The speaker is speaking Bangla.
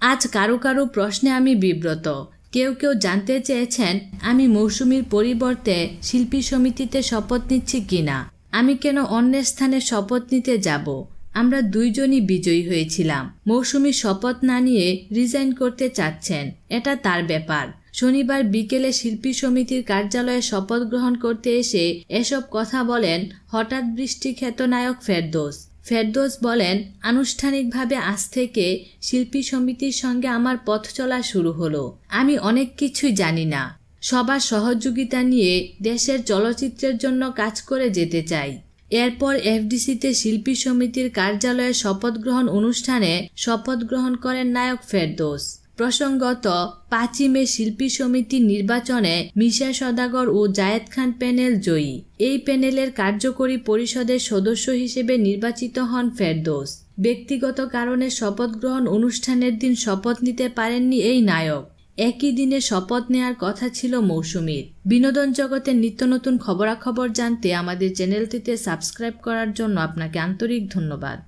আজ কারও কারও প্রশ্নে আমি বিব্রত। কেউ কেউ জানতে চেয়েছেন, আমি মৌসুমীর পরিবর্তে শিল্পী সমিতিতে শপথ নিচ্ছি কিনা। আমি কেন অন্যের স্থানে শপথ নিতে যাব? আমরা দুইজনই বিজয়ী হয়েছিলাম। মৌসুমী শপথ না নিয়ে রিজাইন করতে চাচ্ছেন, এটা তার ব্যাপার। শনিবার বিকেলে শিল্পী সমিতির কার্যালয়ে শপথ গ্রহণ করতে এসে এসব কথা বলেন হঠাৎ বৃষ্টি খ্যাত নায়ক ফেরদোস। ফেরদোস বলেন, আনুষ্ঠানিকভাবে আজ থেকে শিল্পী সমিতির সঙ্গে আমার পথ চলা শুরু হলো। আমি অনেক কিছুই জানি না। সবার সহযোগিতা নিয়ে দেশের চলচ্চিত্রের জন্য কাজ করে যেতে চাই। এরপর এফডিসিতে শিল্পী সমিতির কার্যালয়ে শপথ গ্রহণ অনুষ্ঠানে শপথ গ্রহণ করেন নায়ক ফেরদোস। প্রসঙ্গত পাঁচই মে শিল্পী সমিতির নির্বাচনে মিশা সদাগর ও জায়েদ খান প্যানেল জয়ী। এই প্যানেলের কার্যকরী পরিষদের সদস্য হিসেবে নির্বাচিত হন ফেরদোস। ব্যক্তিগত কারণে শপথ গ্রহণ অনুষ্ঠানের দিন শপথ নিতে পারেননি এই নায়ক। একই দিনে শপথ নেয়ার কথা ছিল মৌসুমীর। বিনোদন জগতের নিত্য নতুন খবরাখবর জানতে আমাদের চ্যানেলটিতে সাবস্ক্রাইব করার জন্য আপনাকে আন্তরিক ধন্যবাদ।